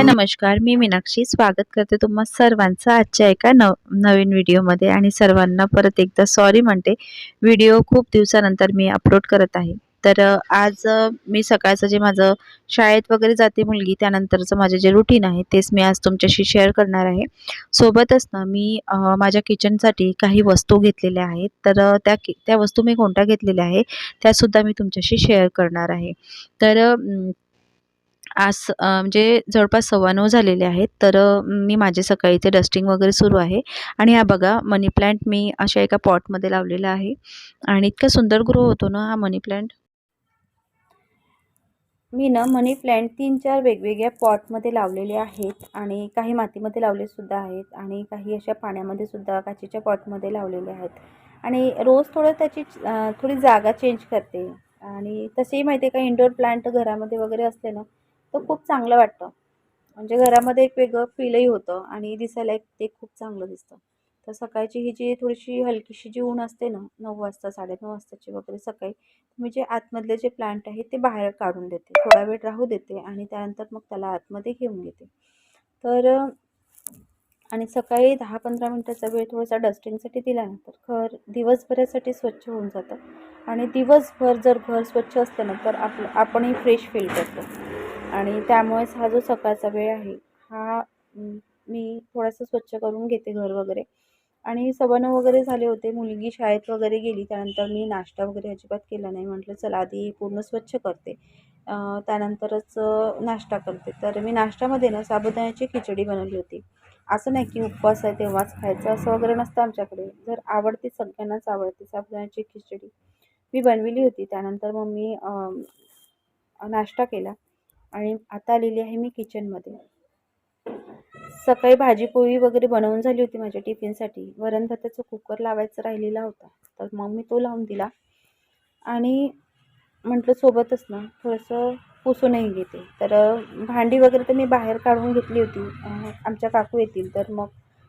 हाय नमस्कार. मी मीनाक्षी. स्वागत करते तुम्हा सर्वांचं आजच्या एका नव नवीन व्हिडिओमध्ये आणि सर्वांना परत एकदा सॉरी म्हणते. व्हिडिओ खूप दिवसानंतर मी अपलोड करत आहे. तर आज मी सकाळचं जे माझं शाळेत वगैरे जाते मुलगी त्यानंतरचं माझे जे रुटीन आहे तेच मी आज तुमच्याशी शेअर करणार आहे. सोबतच ना मी माझ्या किचनसाठी काही वस्तू घेतलेल्या आहेत. तर त्या त्या वस्तू मी कोणत्या घेतलेल्या आहे त्यासुद्धा मी तुमच्याशी शेअर करणार आहे. तर आज म्हणजे जवळपास सव्वा नऊ झालेले आहेत तर मी माझे सकाळी इथे डस्टिंग वगैरे सुरू आहे. आणि हा बघा मनी प्लांट मी अशा एका पॉटमध्ये लावलेला आहे. आणि इतका सुंदर ग्रो होतो ना हा मनी प्लांट. मी ना मनी प्लांट तीन चार वेगवेगळ्या पॉटमध्ये लावलेले आहेत आणि काही मातीमध्ये लावलेसुद्धा आहेत आणि काही अशा पाण्यामध्ये सुद्धा काचेच्या पॉटमध्ये लावलेले आहेत. आणि रोज थोडं त्याची थोडी जागा चेंज करते. आणि तसेही माहिती आहे का इंडोर प्लांट घरामध्ये वगैरे असले ना तर खूप चांगलं वाटतं. म्हणजे घरामध्ये एक वेगळं फीलही होतं आणि दिसायला एक ते खूप चांगलं दिसतं. तर सकाळची ही जी थोडीशी हलकीशी जी ऊन असते ना नऊ वाजता साडेनऊ वाजताची वगैरे सकाळी मी जे आतमधले जे प्लांट आहे ते बाहेर काढून देते. थोडा वेळ राहू देते आणि त्यानंतर मग त्याला आतमध्ये घेऊन घेते. तर आणि सकाळी दहा पंधरा मिनटाचा वेळ थोडासा डस्टिंगसाठी दिल्यानंतर घर दिवसभरासाठी स्वच्छ होऊन जातं. आणि दिवसभर जर घर स्वच्छ असतं ना तर आपलं आपणही फ्रेश फील करतो. आणि त्यामुळेच हा जो सकाळचा वेळ आहे हा मी थोडासा स्वच्छ करून घेते घर वगैरे. आणि सव्वा नऊ वगैरे झाले होते मुलगी शाळेत वगैरे गेली त्यानंतर मी नाश्ता वगैरे अजिबात केला नाही. म्हटलं चला आधी पूर्ण स्वच्छ करते. त्यानंतरच नाश्ता करते. तर मी नाश्त्यामध्ये ना साबुदाण्याची खिचडी बनवली होती. असं नाही की उपवास आहे तेव्हाच खायचं असं वगैरे नसतं आमच्याकडे. जर आवडते सगळ्यांनाच आवडते साबुदाण्याची खिचडी. मी बनविली होती. त्यानंतर मग मी नाश्ता केला. आणि आता आलेली आहे मी किचनमध्ये सकाळी भाजी पोळी वगैरे बनवून झाली होती माझ्या टिफिनसाठी. वरण भाताचा कुकर लावायचा राहिलेला होता. तर मग मी तो लावून दिला. आणि म्हटलं सोबतच ना थोडंसं पुसूनही घेते. तर भांडी वगैरे तर मी बाहेर काढून घेतली होती. आमच्या काकू येतील तर मग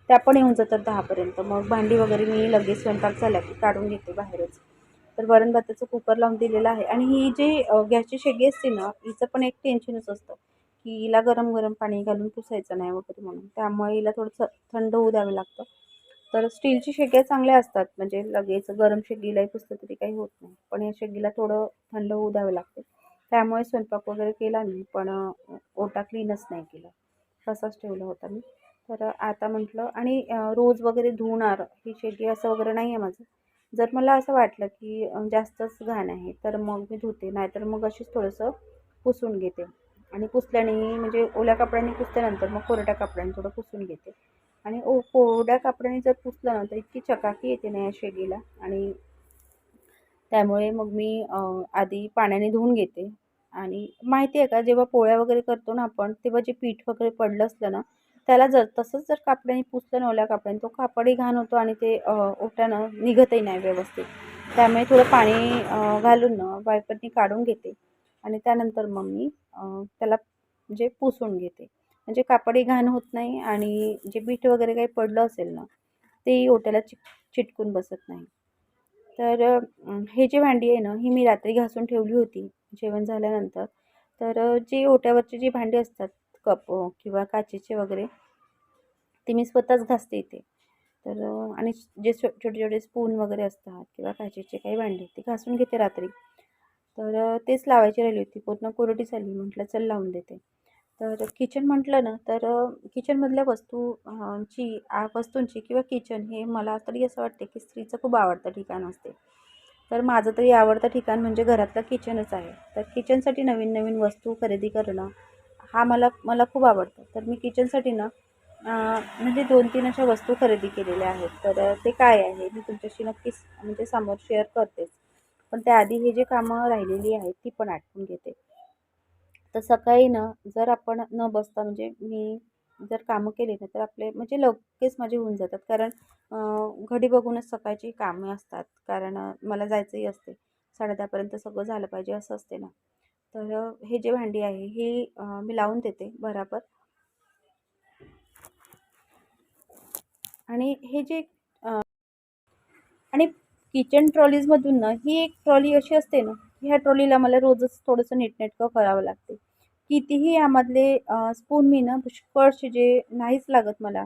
त्या पण येऊन जातात दहापर्यंत. मग भांडी वगैरे मी लगेच स्वयंपाक झाला की काढून घेते बाहेरच. तर वरण भाताचं कुकर लावून दिलेलं आहे. आणि ही जी गॅसची शेगी असते ना हिचं पण एक टेन्शनच असतं. की हिला गरम गरम पाणी घालून पुसायचं नाही वगैरे म्हणून. त्यामुळे हिला थोडंसं थंड होऊ द्यावं लागतं. तर स्टीलची शेग्या चांगल्या असतात. म्हणजे लगेच गरम शेगीलाही पुसलं तरी काही होत नाही. पण या शेगीला थोडं थंड होऊ द्यावं लागते. त्यामुळे स्वयंपाक वगैरे केला मी. पण ओटा क्लीनच नाही केला. तसाच ठेवला होता मी. तर आता म्हटलं आणि रोज वगैरे धुणार ही शेगी असं वगैरे नाही आहे माझं. जर मला असं वाटलं की जास्तच घाण आहे तर मग मी धुते. नाहीतर मग अशीच थोडंसं पुसून घेते. आणि पुसल्याने म्हणजे ओल्या कपड्याने पुसल्यानंतर मग कोरड्या कपड्याने थोडं पुसून घेते. आणि ओ कोरड्या कपड्याने जर पुसलं ना तर इतकी चकाकी येते ना या शेडीला आणि त्यामुळे मग मी आधी पाण्याने धुवून घेते. आणि माहिती आहे का जेव्हा पोळ्या वगैरे करतो ना आपण तेव्हा जे पीठ वगैरे पडलं असलं ना त्याला जर तसंच जर कापडाने पुसलं ओल्या कापडाने तो कापडही घाण होतो आणि ते ओट्यानं निघतही नाही व्यवस्थित. त्यामुळे थोडं पाणी घालून ना वायपरनी काढून घेते. आणि त्यानंतर मग मी त्याला म्हणजे पुसून घेते. म्हणजे कापडही घाण होत नाही आणि जे पीठ वगैरे काही पडलं असेल ना तेही ओट्याला चिक चिटकून बसत नाही. तर हे जे भांडी आहे ना ही मी रात्री घासून ठेवली होती जेवण झाल्यानंतर. तर जे जी ओट्यावरची जी भांडी असतात कप किंवा काचेचे वगैरे ते मी स्वतःच घासते इथे. तर आणि जे छोटे छोटे स्पून वगैरे असतात किंवा काचेचे काही भांडे ते घासून घेते रात्री. तर तेच लावायची राहिली होती. पूर्ण कोरडी झाली. म्हटलं चल लावून देते. तर किचन म्हटलं ना तर किचनमधल्या वस्तू ची आ वस्तूंची किंवा किचन हे मला तरी असं वाटते की स्त्रीचं खूप आवडतं ठिकाण असते. तर माझं तरी आवडतं ठिकाण म्हणजे घरातलं किचनच आहे. तर किचनसाठी नवीन नवीन वस्तू खरेदी करणं हा मला मला खूप आवडतं. तर मी किचनसाठी ना म्हणजे दोन तीन अशा वस्तू खरेदी केलेल्या आहेत. तर ते काय आहे मी तुमच्याशी नक्कीच म्हणजे समोर शेअर करतेच. पण त्याआधी हे जे कामं राहिलेली आहेत ती पण आटपून घेते. तर सकाळी ना जर आपण न बसता म्हणजे मी जर कामं केली ना तर आपले म्हणजे लगेच माझे होऊन जातात. कारण घडी बघूनच सकाळची कामे असतात. कारण मला जायचंही असते. साडेदहापर्यंत सगळं झालं पाहिजे असं असते ना. तर हे जे भांडी आहे ही मी लावून देते बराबर आणि हे जे आणि किचन ट्रॉलीजमधून ना ही एक ट्रॉली अशी असते ना की ह्या ट्रॉलीला मला रोजच थोडंसं नीटनेटकं करावं लागते. कितीही यामधले स्पून मी ना पुष्कळचे जे नाहीच लागत मला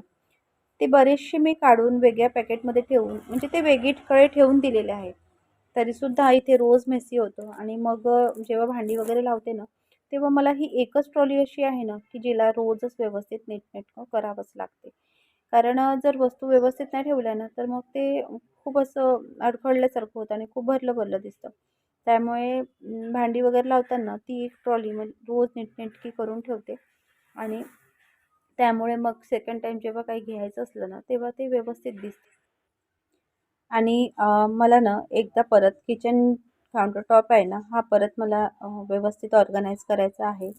ते बरेचसे मी काढून वेगळ्या पॅकेटमध्ये ठेवून म्हणजे ते वेगळीकडे ठेवून दिलेले आहेत. तरीसुद्धा इथे रोज मेसी होतो. आणि मग जेव्हा भांडी वगैरे लावते ना तेव्हा मला ही एकच ट्रॉली अशी आहे ना की जिला रोजच व्यवस्थित नीटनेटकं करावंच लागते. कारण जर वस्तू व्यवस्थित नाही ठेवल्या ना तर मग ते खूप असं अडखळल्यासारखं होतं आणि खूप भरलं भरलं दिसतं. त्यामुळे भांडी वगैरे लावताना ती एक ट्रॉली मग रोज नीटनेटकी करून ठेवते. आणि त्यामुळे मग सेकंड टाईम जेव्हा काही घ्यायचं असलं ना तेव्हा ते व्यवस्थित दिसते. आणि मला ना एकदा परत किचन काउंटरटॉप आहे ना हा परत मला व्यवस्थित ऑर्गनाईज करायचा आहे.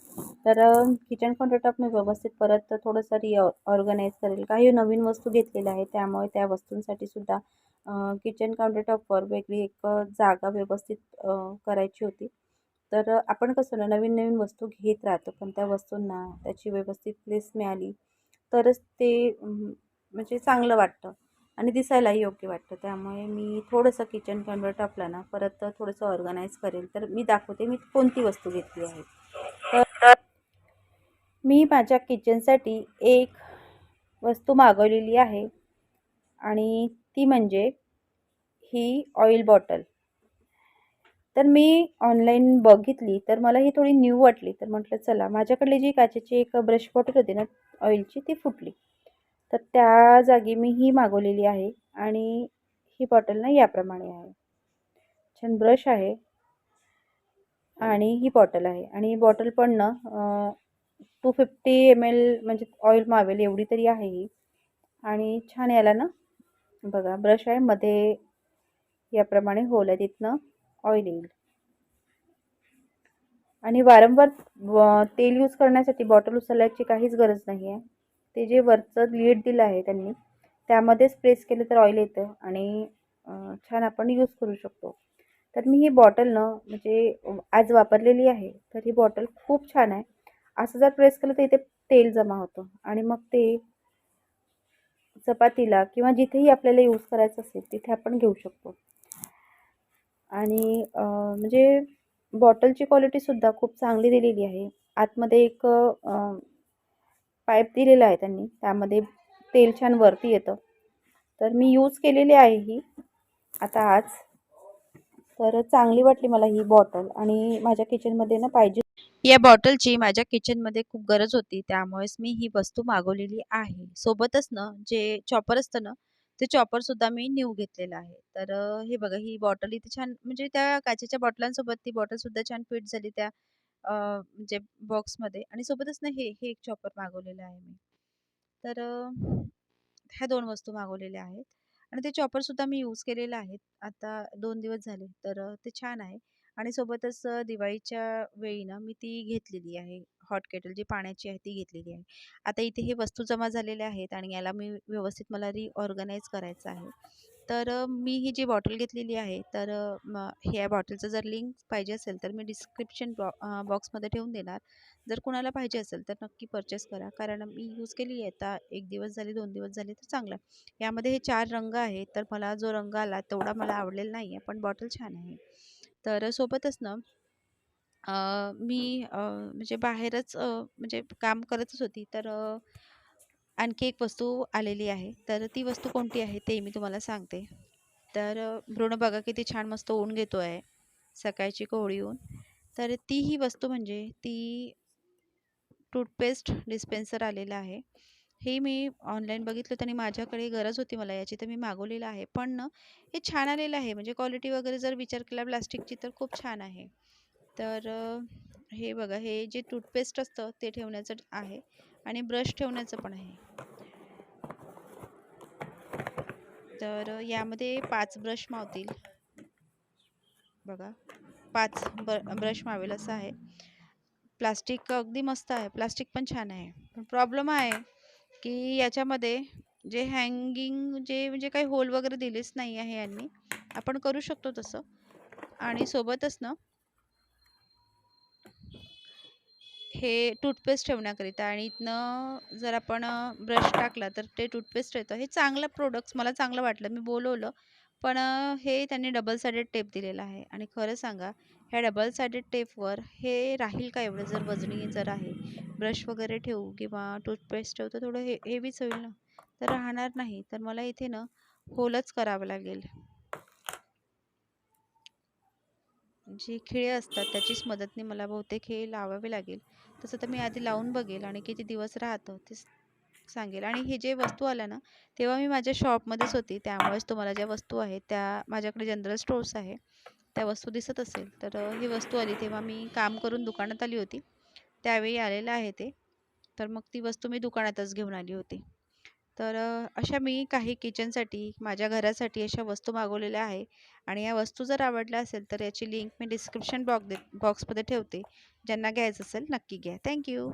तर किचन काउंटरटॉप मी व्यवस्थित परत थोडंसं री ऑर्गनाईज करेल. काही नवीन वस्तू घेतलेल्या आहेत त्यामुळे त्या वस्तूंसाठी सुद्धा किचन काउंटरटॉपवर वेगळी एक जागा व्यवस्थित करायची होती. तर आपण कसं ना नवीन नवीन वस्तू घेत राहतो पण त्या वस्तूंना त्याची व्यवस्थित प्लेस मिळाली तरच ते म्हणजे चांगलं वाटतं. आणि दिसायलाही योग्य वाटतं. त्यामुळे मी थोडंसं किचन काउंटरटॉपला ना परत थोडंसं ऑर्गनाईज करेल. तर मी दाखवते मी कोणती वस्तू घेतली आहे. तर मी माझ्या किचनसाठी एक वस्तू मागवलेली आहे. आणि ती म्हणजे ही ऑइल बॉटल तर मी ऑनलाईन बघितली तर मला ही थोडी न्यू वाटली. तर म्हटलं चला माझ्याकडली जी काचेची एक ब्रश बॉटल होती ना ऑइलची ती फुटली. तर त्या जागी मी ही मागवलेली आहे आणि ही बॉटल ना याप्रमाणे आहे. छान ब्रश आहे. आणि ही बॉटल आहे. आणि बॉटल पण ना टू फिफ्टी एम एल म्हणजे ऑइल मावेल एवढी तरी आहे ही. आणि छान याला ना बघा ब्रश आहे. मध्ये याप्रमाणे होल आहे तिथनं ऑइल येईल आणि वारंवार तेल यूज करण्यासाठी बॉटल उचलायची काहीच गरज नाही आहे ते जे वरचं लीड दिलं आहे त्यांनी त्यामध्येच प्रेस केलं तर ऑइल येतं आणि छान आपण यूज करू शकतो. तर मी ही बॉटल न म्हणजे आज वापरलेली आहे तर ही बॉटल खूप छान आहे. असं जर प्रेस केलं तर इथे तेल जमा होतं आणि मग ते चपातीला किंवा जिथेही आपल्याला यूज करायचं असेल तिथे आपण घेऊ शकतो. आणि म्हणजे बॉटलची क्वालिटीसुद्धा खूप चांगली दिलेली आहे. आतमध्ये एक पाईप दिलेला आहे त्यांनी. त्यामध्ये तेल छान वरती येतं. तर मी यूज केलेली आहे ही. आता आज. तर चांगली वाटली मला ही बॉटल आणि माझ्या किचनमध्ये ना पाहिजे. या बॉटलची माझ्या किचनमध्ये खूप गरज होती. त्यामुळेच मी ही वस्तू मागवलेली आहे. सोबतच ना जे चॉपर असतं ना ते चॉपरसुद्धा मी न्यू घेतलेलं आहे. तर हे बघा ही बॉटल इथे छान म्हणजे त्या काचेच्या बॉटलांसोबत ती बॉटलसुद्धा छान फिट झाली. त्या म्हणजे बॉक्समध्ये आणि सोबतच ना हे हे एक चॉपर मागवलेलं आहे मी. तर ह्या दोन वस्तू मागवलेल्या आहेत आणि ते चॉपरसुद्धा मी यूज केलेलं आहे आता दोन दिवस झाले तर ते छान आहे आणि सोबतच दिवाळीच्या वेळी ना मी ती घेतलेली आहे. हॉट केटल जी पाण्याची आहे ती घेतलेली आहे. आता इथे हे वस्तू जमा झालेल्या आहेत आणि याला मी व्यवस्थित मला रिऑर्गनाईज करायचं आहे. तर मी ही जी बॉटल घेतलेली आहे तर ह्या बॉटलचं जर लिंक पाहिजे असेल तर मी डिस्क्रिप्शन बॉ बॉक्समध्ये ठेवून देणार. जर कुणाला पाहिजे असेल तर नक्की परचेस करा. कारण मी यूज केली आहे आता एक दिवस झाले दोन दिवस झाले तर चांगलं यामध्ये हे चार रंग आहेत तर मला जो रंग आला तेवढा मला आवडलेला नाही आहे पण बॉटल छान आहे. तर सोबतच ना मी म्हणजे बाहेरच म्हणजे काम करतच होती. तर आणखी एक वस्तू आलेली आहे. तर ती वस्तू कोणती आहे ते मी तुम्हाला सांगते. तर भ्रूण बघा किती छान मस्त ऊन घेतो आहे सकाळची कोवळी ऊन. तर ती ही वस्तू म्हणजे ती टूथपेस्ट डिस्पेन्सर आलेलं आहे. हे मी ऑनलाईन बघितलं आणि माझ्याकडे गरज होती मला याची तर मी मागवलेलं आहे. पण ना हे छान आलेलं आहे. म्हणजे क्वालिटी वगैरे जर विचार केला प्लास्टिकची तर खूप छान आहे. तर हे बघा हे जे टूथपेस्ट असतं ते ठेवण्याचं आहे. आणि ब्रश ठेवण्याचं पण आहे. तर यामध्ये पाच ब्रश मावतील. बघा पाच ब्र ब्रश मावेल असं आहे. प्लास्टिक अगदी मस्त आहे. प्लास्टिक पण छान आहे. पण प्रॉब्लेम आहे की याच्यामध्ये जे हँगिंग जे म्हणजे काही होल वगैरे दिलेच नाही आहे यांनी. आपण करू शकतो तसं. आणि सोबतच ना हे टूथपेस्ट ठेवण्याकरिता आणि इथनं जर आपण ब्रश टाकला तर ते टूथपेस्ट येतं. हे चांगलं प्रोडक्ट्स मला चांगलं वाटलं. मी बोलवलं. पण हे त्यांनी डबल साइडेड टेप दिलेला आहे. आणि खरं सांगा ह्या डबल साइडेड टेपवर हे राहील का एवढं? जर वजनी जर आहे ब्रश वगैरे ठेवू किंवा टूथपेस्ट ठेवू तर थोडं हे हेवीच होईल ना? तर राहणार नाही. तर मला इथे ना होलच करावं लागेल. जी खिळे असतात त्याचीच मदतने मला बहुतेक हे लावावे लागेल. तसं तर मी आधी लावून बघेल आणि किती दिवस राहतं ते सांगेल. आणि हे जे वस्तू आल्या ना तेव्हा मी माझ्या शॉपमध्येच होती. त्यामुळेच तुम्हाला ज्या वस्तू आहेत त्या माझ्याकडे जनरल स्टोर्स आहे त्या वस्तू दिसत असेल. तर ही वस्तू आली तेव्हा मी काम करून दुकानात आली होती. त्यावेळी आलेलं आहे ते. तर मग ती वस्तू मी दुकानातच घेऊन आली होती. तर अशा मी काही किचनसाठी माझ्या घरासाठी अशा वस्तू मागवलेल्या आहे आणि या वस्तू जर आवडल्या असेल तर याची लिंक मी डिस्क्रिप्शन बॉक्स दे बॉक्समध्ये ठेवते. ज्यांना घ्यायचं असेल नक्की घ्या. थँक्यू